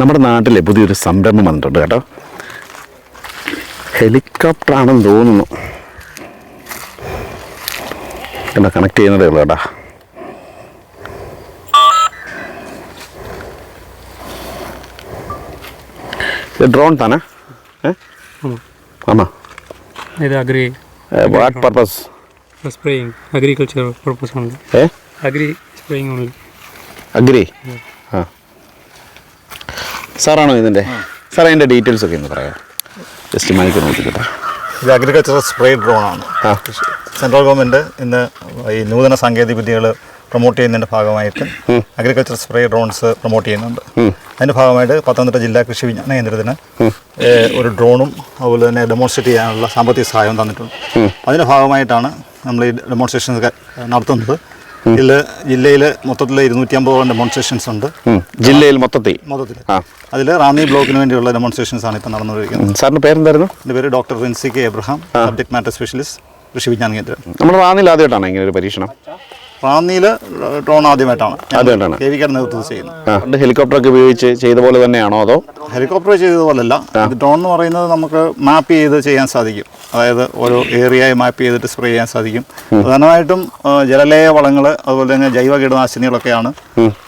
നമ്മുടെ നാട്ടിലെ പുതിയൊരു സംരംഭം വന്നിട്ടുണ്ട് കേട്ടോ ഹെലികോപ്റ്റർ ആണെന്ന് തോന്നുന്നു എന്താ കണക്ട് ചെയ്യുന്നതേ ഉള്ളൂ കേട്ടാ ഇത് ഡ്രോൺ താനേ ഏ ആമാ ಇದು agri what purpose spraying agriculture purpose only ഏ ಅಗ್ರಿ ಸ್ಪ್ರೇಯಿಂಗ್ ಓನ್ಲಿ അഗ്രി ആ സാറാണോ ഇതിന്റെ? സാർ അതിന്റെ ഡീറ്റെയിൽസ് ഒക്കെ ഒന്ന് പറയാം ജസ്റ്റ് മൈക്ക് നോക്കിക്കട്ടെ ഇത് അഗ്രികൾച്ചറൽ സ്പ്രേ ഡ്രോൺ ആണ്. സെൻട്രൽ ഗവൺമെന്റ് ഇന്ന് ഈ നൂതന സാങ്കേതിക വിദ്യകൾ പ്രൊമോട്ട് ചെയ്യുന്നതിന്റെ ഭാഗമായിട്ട് അഗ്രികൾച്ചർ സ്പ്രേ ഡ്രോൺസ് പ്രൊമോട്ട് ചെയ്യുന്നുണ്ട്. അതിന്റെ ഭാഗമായിട്ട് പത്തനംതിട്ട ജില്ലാ കൃഷി വിജ്ഞാന കേന്ദ്രത്തിന് ഒരു ഡ്രോണും അതുപോലെ തന്നെ ഡെമോൺസ്ട്രേറ്റ് ചെയ്യാനുള്ള സാമ്പത്തിക സഹായം തന്നിട്ടുണ്ട്. അതിന്റെ ഭാഗമായിട്ടാണ് നമ്മൾ ഈ ഡെമോൺസ്ട്രേഷൻസ് നടത്തുന്നത്. ഇതിൽ ജില്ലയിൽ മൊത്തത്തിൽ ഇരുന്നൂറ്റി അമ്പതോളം ഡെമോൺസ്ട്രേഷൻസ് ഉണ്ട്. ജില്ലയിൽ മൊത്തത്തിൽ? മൊത്തത്തിൽ അതിൽ റാന്നി ബ്ലോക്കിന് വേണ്ടിയുള്ള ഡെമോൺസ്ട്രേഷൻസ് ആണ് ഇപ്പോൾ നടന്നുകൊണ്ടിരിക്കുന്നത്. സാറിന്റെ പേരെന്തായിരുന്നു? എന്റെ പേര് doctor Rincy K Abraham subject matter specialist Krishi Vijnana Kendram. നമ്മൾ റാന്നിയിൽ ആദ്യമായിട്ടാണ് ഇങ്ങനെ ഒരു പരീക്ഷണം? റാന്നിയിൽ ഡ്രോൺ ആദ്യമായിട്ടാണ്. ആദ്യമായിട്ടാണ്. കെ വിക്കാർ നേതൃത്വത്തിൽ ചെയ്യുന്നത്. പണ്ട് ഹെലികോപ്റ്റർ ഒക്കെ ഉപയോഗിച്ച് ചെയ്ത പോലെ തന്നെയാണോ അതോ? ഹെലികോപ്റ്റർ ചെയ്തതുപോലല്ല. ഇത് ഡ്രോൺ എന്ന് പറയുന്നത് നമുക്ക് മാപ്പ് ചെയ്ത് ചെയ്യാൻ സാധിക്കും. അതായത് ഓരോ ഏരിയയെ മാപ്പ് ചെയ്തിട്ട് സ്പ്രേ ചെയ്യാൻ സാധിക്കും. പ്രധാനമായിട്ടും ജലലേയ വളങ്ങൾ അതുപോലെ തന്നെ ജൈവ കീടനാശിനികളൊക്കെയാണ്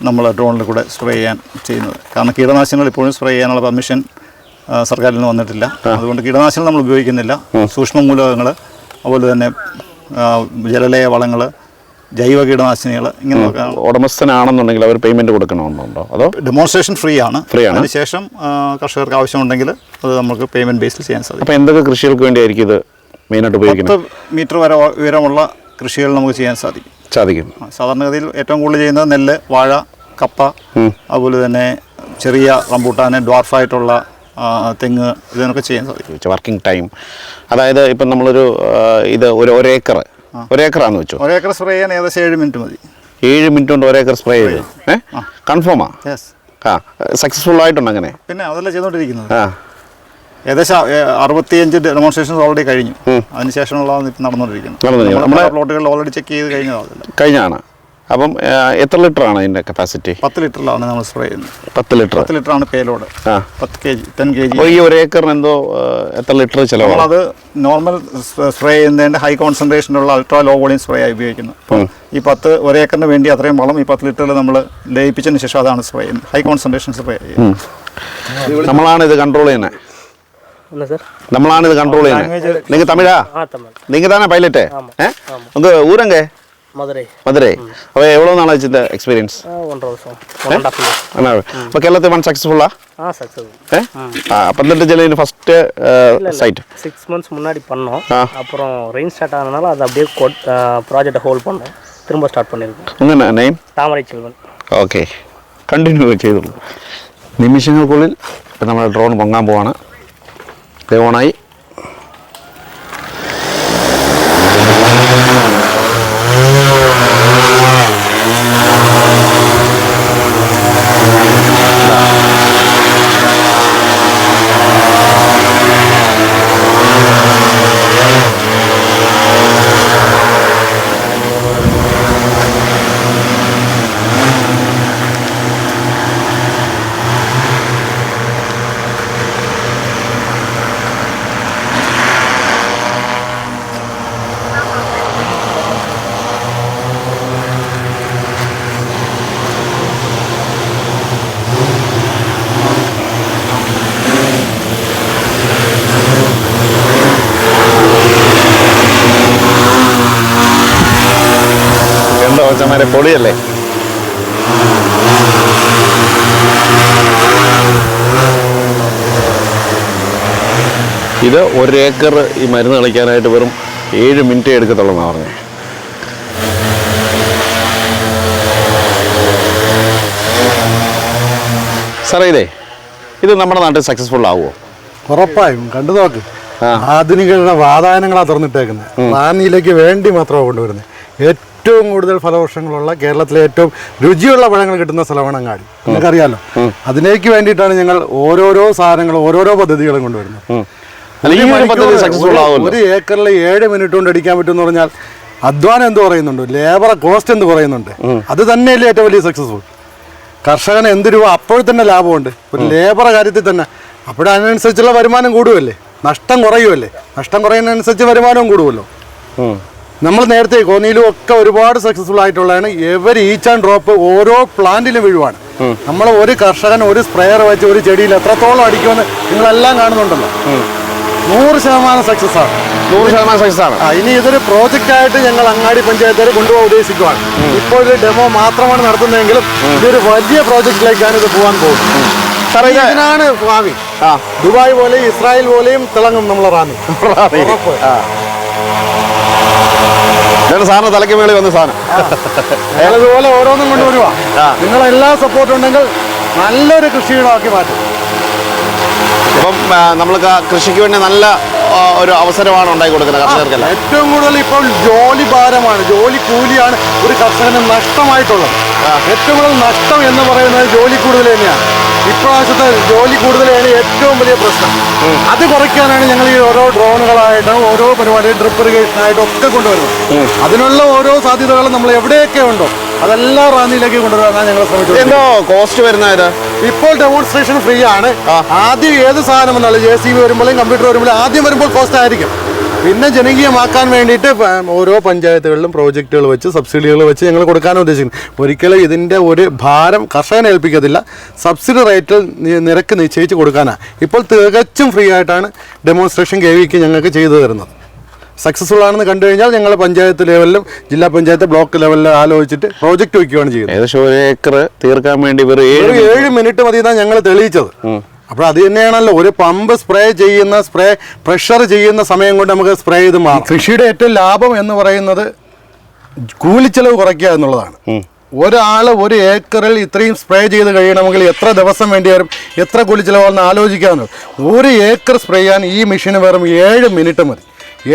നമ്മൾ ഡ്രോണിൽ കൂടെ സ്പ്രേ ചെയ്യാൻ ചെയ്യുന്നത്. കാരണം കീടനാശിനികൾ ഇപ്പോഴും സ്പ്രേ ചെയ്യാനുള്ള പെർമിഷൻ സർക്കാരിൽ നിന്ന് വന്നിട്ടില്ല. അതുകൊണ്ട് കീടനാശിനികൾ നമ്മൾ ഉപയോഗിക്കുന്നില്ല. സൂക്ഷ്മ മൂലകങ്ങൾ അതുപോലെ തന്നെ ജലലേയ വളങ്ങൾ ജൈവ കീടനാശിനികൾ ഇങ്ങനെ ഉടമസ്ഥനാണെന്നുണ്ടെങ്കിൽ അവർ പേയ്മെന്റ് കൊടുക്കണമെന്നുണ്ടോ? അതോ ഡെമോൺസ്ട്രേഷൻ ഫ്രീ ആണ്. ഫ്രീ ആണ്. അതിനുശേഷം കർഷകർക്ക് ആവശ്യമുണ്ടെങ്കിൽ അത് നമുക്ക് പേയ്മെന്റ് ബേസിൽ ചെയ്യാൻ സാധിക്കും. അപ്പോൾ എന്തൊക്കെ കൃഷികൾക്ക് വേണ്ടിയായിരിക്കും ഇത് മെയിനായിട്ട് ഉപയോഗിക്കുന്നത്? മീറ്റർ വരെ ഉയരമുള്ള കൃഷികൾ നമുക്ക് ചെയ്യാൻ സാധിക്കും. സാധിക്കും. സാധാരണഗതിയിൽ ഏറ്റവും കൂടുതൽ ചെയ്യുന്നത് നെല്ല് വാഴ കപ്പ അതുപോലെ തന്നെ ചെറിയ റംബൂട്ടാന് ഡ്വാർഫായിട്ടുള്ള തെങ്ങ് ഇതിനൊക്കെ ചെയ്യാൻ സാധിക്കും. വർക്കിംഗ് ടൈം അതായത് ഇപ്പം നമ്മളൊരു ഇത് ഒരു ഒരേക്കർ ഒരേക്കറാന്ന് വെച്ചു? ഒരേക്കർ സ്പ്രേ ചെയ്യാൻ ഏകദേശം ഏഴ് മിനിറ്റ് മതി. ഏഴ് മിനിറ്റ് കൊണ്ട് ഒരേക്കർ സ്പ്രേ ചെയ്തു. ഏ? കൺഫേമാ യെസ് ആ? സക്സസ്ഫുൾ ആയിട്ടുണ്ട് അങ്ങനെ. പിന്നെ അതല്ല ചെയ്തുകൊണ്ടിരിക്കുന്നത്? ആ. ഏകദേശം അറുപത്തിയഞ്ച് ഡെമോൺസ്ട്രേഷൻസ് ഓൾറെഡി കഴിഞ്ഞു. അതിനുശേഷമുള്ള ഇപ്പം നടന്നുകൊണ്ടിരിക്കുന്നത്. നമ്മുടെ പ്ലോട്ടുകളിൽ ഓൾറെഡി ചെക്ക് ചെയ്ത് കഴിഞ്ഞതാണ്. കഴിഞ്ഞാണ് അപ്പം എത്ര ലിറ്റർ ആണ് അതിന്റെ കപ്പാസിറ്റി പത്ത് ലിറ്ററിലാണ് നമ്മൾ സ്പ്രേ ചെയ്യുന്നത്. പത്ത് ലിറ്റർ പത്ത് ലിറ്റർ ആണ് പേലോഡ് പത്ത് K G ten K G. ഈ ഒരു ഏക്കറിന് എന്തോ എത്ര ലിറ്റർ ചിലവ് അത് നോർമൽ സ്പ്രേ ചെയ്യുന്നതിന്റെ ഹൈ കോൺസെൻട്രേഷനുള്ള അൾട്രാ ലോ വോളിയം സ്പ്രേ ആയി ഉപയോഗിക്കുന്നത് ഈ പത്ത് ഒരു ഏക്കറിന് വേണ്ടി അത്രയും വളം ഈ പത്ത് ലിറ്ററിൽ നമ്മൾ ലയിപ്പിച്ചതിന് ശേഷം അതാണ് സ്പ്രേ ചെയ്യുന്നത്. ഹൈ കോൺസെൻട്രേഷൻ സ്പ്രേ ചെയ്യുന്നത്. നമ്മളാണ് ഇത് കൺട്രോൾ ചെയ്യുന്നത് நம்மளானது கண்ட்ரோல் நீங்கள் தமிழா நீங்கள் தானே பைலட்டு உங்கள் ഊരങ്കേ. மதுரை. மதுரை. அப்போ எவ்வளோ நாள் ஆச்சு இந்த எக்ஸ்பீரியன்ஸ் ஒன்றரை வருஷம். இப்போ കേരളത്തിൽ വൺ സക്സസ്ഫുള്ളാ ஆ சக்ஸஸ் பத்தெட்டு ஜெல்லையில் ஃபஸ்ட்டு சைட் சிக்ஸ் மந்த்ஸ் முன்னாடி பண்ணோம். அப்புறம் ரெயின் ஸ்டார்ட் ஆனதுனால அதை அப்படியே ப்ராஜெக்டை ஹோல்ட் பண்ணோம். திரும்ப ஸ்டார்ட் பண்ணியிருக்கோம் உங்கள் name Thamarai Selvan. Okay continue ചെയ്തോളൂ നിമിഷങ്ങൾക്കുള്ളിൽ ഇപ്പം നമ്മുടെ ഡ്രോൺ പൊങ്ങാൻ പോവാണ് ഓണായി എന്തോ പൊളിയല്ലേ? ഇത് ഒരേക്കർ ഈ മരുന്ന് കളിക്കാനായിട്ട് വെറും ഏഴ് മിനിറ്റ് എടുക്കത്തുള്ളൂ എന്നാണ് പറഞ്ഞത് സാറേ ഇതേ ഇത് നമ്മുടെ നാട്ടിൽ സക്സസ്ഫുൾ ആവുമോ ഉറപ്പായും. കണ്ടു നോക്ക്. ആധുനിക ആധുനികരുടെ വാതായനങ്ങളാ തുറന്നിട്ടേക്കുന്നത് റാന്നിയിലേക്ക് വേണ്ടി മാത്രമാണ് കൊണ്ടുവരുന്നത് ഏറ്റവും കൂടുതൽ ഫലവൃക്ഷങ്ങളുള്ള കേരളത്തിലെ ഏറ്റവും രുചിയുള്ള പഴങ്ങൾ കിട്ടുന്ന സ്ഥലമാണ് അങ്ങാടി. നിങ്ങൾക്കറിയാലോ? അതിലേക്ക് വേണ്ടിയിട്ടാണ് ഞങ്ങൾ ഓരോരോ സാധനങ്ങളും ഓരോരോ പദ്ധതികളും കൊണ്ടുവരുന്നത്. ഒരു- ഏക്കറിൽ ഏഴ് മിനിറ്റ് കൊണ്ട് അടിക്കാൻ പറ്റുമെന്ന് പറഞ്ഞാൽ അധ്വാനം എന്ത് പറയുന്നുണ്ട്? ലേബർ കോസ്റ്റ് എന്ത് പറയുന്നുണ്ട്? അത് തന്നെയല്ലേ ഏറ്റവും വലിയ സക്സസ്ഫുൾ കർഷകന് എന്ത് രൂപ അപ്പോൾ തന്നെ ലാഭമുണ്ട്. ഒരു ലേബർ കാര്യത്തിൽ തന്നെ. അപ്പോഴതിനനുസരിച്ചുള്ള വരുമാനം കൂടുമല്ലേ നഷ്ടം കുറയുമല്ലേ നഷ്ടം കുറയുന്നതനുസരിച്ച് വരുമാനവും കൂടുമല്ലോ നമ്മൾ നേരത്തെ കോന്നിയിലും ഒക്കെ ഒരുപാട് സക്സസ്ഫുൾ ആയിട്ടുള്ളതാണ്. എവർ ഈച്ച് ആൻഡ് ഡ്രോപ്പ് ഓരോ പ്ലാന്റിലും വീഴുവാണ്. നമ്മൾ ഒരു കർഷകൻ ഒരു സ്പ്രെയർ വെച്ച് ഒരു ചെടിയിൽ എത്രത്തോളം അടിക്കുമെന്ന് നിങ്ങളെല്ലാം കാണുന്നുണ്ടല്ലോ. നൂറ് ശതമാനം സക്സസ് ആണ്. നൂറ് ശതമാനം സക്സസ് ആണ്. ഇനി ഇതൊരു പ്രോജക്റ്റ് ആയിട്ട് ഞങ്ങൾ അങ്ങാടി പഞ്ചായത്തിൽ കൊണ്ടുപോകാൻ ഉദ്ദേശിക്കുവാണ്. ഇപ്പോൾ ഒരു ഡെമോ മാത്രമാണ് നടത്തുന്നതെങ്കിലും ഇതൊരു വലിയ പ്രോജക്റ്റിലേക്കാണ് ഇത് പോകാൻ പോകുന്നത്. ാണ് ഇതിനാണ് ഭാവി. ദുബായ് പോലെയും ഇസ്രായേൽ പോലെയും തിളങ്ങും നമ്മളെ റാന്നി. ഉറപ്പ്. ഇതാണ് സാറിന് തലയ്ക്ക് മേളിൽ വന്ന സാധനം. ഞങ്ങളിതുപോലെ ഓരോന്നും കൊണ്ടുവരുക ആ. നിങ്ങളെല്ലാ സപ്പോർട്ട് ഉണ്ടെങ്കിൽ നല്ലൊരു കൃഷിയിടമാക്കി മാറ്റും. ഇപ്പം ആ കൃഷിക്ക് വേണ്ടി നല്ല ഒരു അവസരമാണ് ഉണ്ടാക്കി കൊടുക്കുന്നത് കർഷകർക്കല്ല. ഏറ്റവും കൂടുതൽ ഇപ്പോൾ ജോലി ഭാരമാണ്. ജോലി കൂലിയാണ് ഒരു കർഷകന് നഷ്ടമായിട്ടുള്ളത്. ഏറ്റവും കൂടുതൽ നഷ്ടം എന്ന് പറയുന്നത് ജോലി കൂടുതൽ തന്നെയാണ്. ഇപ്രാവശ്യത്തെ ജോലി കൂടുതലാണ് ഏറ്റവും വലിയ പ്രശ്നം. അത് കുറയ്ക്കാനാണ് ഞങ്ങൾ ഈ ഓരോ ഡ്രോണുകളായിട്ടും ഓരോ പരിപാടി ഡ്രിപ്പ് ഇറിഗേഷൻ ആയിട്ടും ഒക്കെ കൊണ്ടുവരുന്നത്. അതിനുള്ള ഓരോ സാധ്യതകളും നമ്മൾ എവിടെയൊക്കെ ഉണ്ടോ അതെല്ലാം റാന്നിയിലേക്ക് കൊണ്ടുവരാനാണ് ഞങ്ങൾ ശ്രമിച്ചത്. എന്തോ കോസ്റ്റ് ഇപ്പോൾ ഡെമോൺസ്ട്രേഷൻ ഫ്രീ ആണ്. ആദ്യം ഏത് സാധനം വന്നാലും ജെ സി ബി വരുമ്പോഴും കമ്പ്യൂട്ടർ വരുമ്പോഴും ആദ്യം വരുമ്പോൾ കോസ്റ്റ് ആയിരിക്കും. പിന്നെ ജനകീയമാക്കാൻ വേണ്ടിയിട്ട് ഓരോ പഞ്ചായത്തുകളിലും പ്രോജക്റ്റുകൾ വെച്ച് സബ്സിഡികൾ വെച്ച് ഞങ്ങൾ കൊടുക്കാനും ഉദ്ദേശിക്കുന്നു. ഒരിക്കലും ഇതിന്റെ ഒരു ഭാരം കർഷകനെ ഏൽപ്പിക്കത്തില്ല. സബ്സിഡി റേറ്റിൽ നിരക്ക് നിശ്ചയിച്ച് കൊടുക്കാനാണ് ഇപ്പോൾ തികച്ചും ഫ്രീ ആയിട്ടാണ് ഡെമോൺസ്ട്രേഷൻ കെ വിക്ക് ഞങ്ങൾക്ക് ചെയ്തു തരുന്നത്. സക്സസ്ഫുൾ ആണെന്ന് കണ്ടു കഴിഞ്ഞാൽ ഞങ്ങൾ പഞ്ചായത്ത് ലെവലിലും ജില്ലാ പഞ്ചായത്ത് ബ്ലോക്ക് ലെവലിലും ആലോചിച്ചിട്ട് പ്രോജക്റ്റ് വയ്ക്കുകയാണ് ചെയ്യുന്നത്. ഏകദേശം ഒരു ഏക്കർ തീർക്കാൻ വേണ്ടി വെറും ഏഴ് മിനിറ്റ് മതി എന്നാണ് ഞങ്ങൾ തെളിയിച്ചത്. അപ്പോൾ അത് തന്നെയാണല്ലോ. ഒരു പമ്പ് സ്പ്രേ ചെയ്യുന്ന സ്പ്രേ പ്രഷർ ചെയ്യുന്ന സമയം കൊണ്ട് നമുക്ക് സ്പ്രേ ചെയ്ത് മാറും. കൃഷിയുടെ ഏറ്റവും ലാഭം എന്ന് പറയുന്നത് കൂലിച്ചെലവ് കുറയ്ക്കുക എന്നുള്ളതാണ്. ഒരാൾ ഒരു ഏക്കറിൽ ഇത്രയും സ്പ്രേ ചെയ്ത് കഴിയണമെങ്കിൽ എത്ര ദിവസം വേണ്ടി വരും എത്ര കൂലി ചിലവാണെന്ന് ആലോചിക്കാവുന്നത് ഒരു ഏക്കർ സ്പ്രേ ചെയ്യാൻ ഈ മെഷീന് വെറും ഏഴ് മിനിറ്റ് മതി.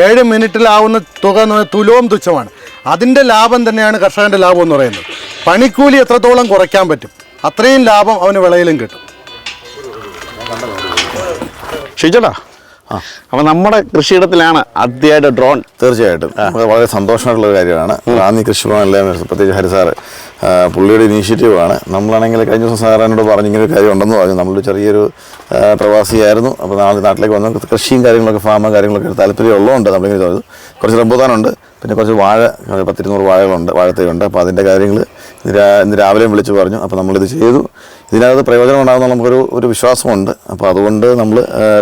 ഏഴ് മിനിറ്റിലാവുന്ന തുക എന്ന് തുലവും തുച്ഛമാണ്. അതിന്റെ ലാഭം തന്നെയാണ് കർഷകന്റെ ലാഭം എന്ന് പറയുന്നത്. പണിക്കൂലി എത്രത്തോളം കുറയ്ക്കാൻ പറ്റും അത്രയും ലാഭം അവന് വിളയിലും കിട്ടും. ഷിജോടാ അപ്പൊ നമ്മുടെ കൃഷിയിടത്തിലാണ് ആദ്യമായിട്ട് ഡ്രോൺ തീർച്ചയായിട്ടും. വളരെ സന്തോഷമായിട്ടുള്ള ഒരു കാര്യമാണ്. റാന്നി കൃഷിഭവനിലെ പ്രത്യേകിച്ച് ഹരിസാറ് പുള്ളിയുടെ ഇനീഷ്യേറ്റീവാണ്. നമ്മളാണെങ്കിൽ കഴിഞ്ഞ ദിവസം സാറിനോട് പറഞ്ഞു ഇങ്ങനെ ഒരു കാര്യം ഉണ്ടെന്ന് പറഞ്ഞു. നമ്മളൊരു ചെറിയൊരു പ്രവാസിയായിരുന്നു. അപ്പോൾ നാളെ നാട്ടിലേക്ക് വന്ന്. കൃഷിയും കാര്യങ്ങളൊക്കെ ഫാമും കാര്യങ്ങളൊക്കെ താല്പര്യം ഉള്ളതുകൊണ്ട് നമ്മളിങ്ങനെ ചെയ്തത് കുറച്ച് റംബൂതാനുണ്ട് പിന്നെ കുറച്ച് വാഴ പത്തിരുന്നൂറ് വാഴകളുണ്ട് വാഴത്തൈയുണ്ട്. അപ്പോൾ അതിന്റെ കാര്യങ്ങൾ ഇന്ന് രാ ഇന്ന് രാവിലെ വിളിച്ച് പറഞ്ഞു. അപ്പോൾ നമ്മളിത് ചെയ്തു. ഇതിനകത്ത് പ്രയോജനം ഉണ്ടാകുന്ന നമുക്കൊരു ഒരു വിശ്വാസമുണ്ട്. അപ്പോൾ അതുകൊണ്ട് നമ്മൾ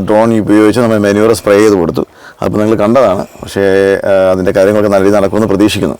ഡ്രോൺ ഉപയോഗിച്ച് നമ്മൾ മെനുവർ സ്പ്രേ ചെയ്ത് കൊടുത്തു. അപ്പോൾ നിങ്ങൾ കണ്ടതാണ്. പക്ഷേ അതിന്റെ കാര്യങ്ങളൊക്കെ നല്ല രീതിയിൽ നടക്കുമെന്ന് പ്രതീക്ഷിക്കുന്നു.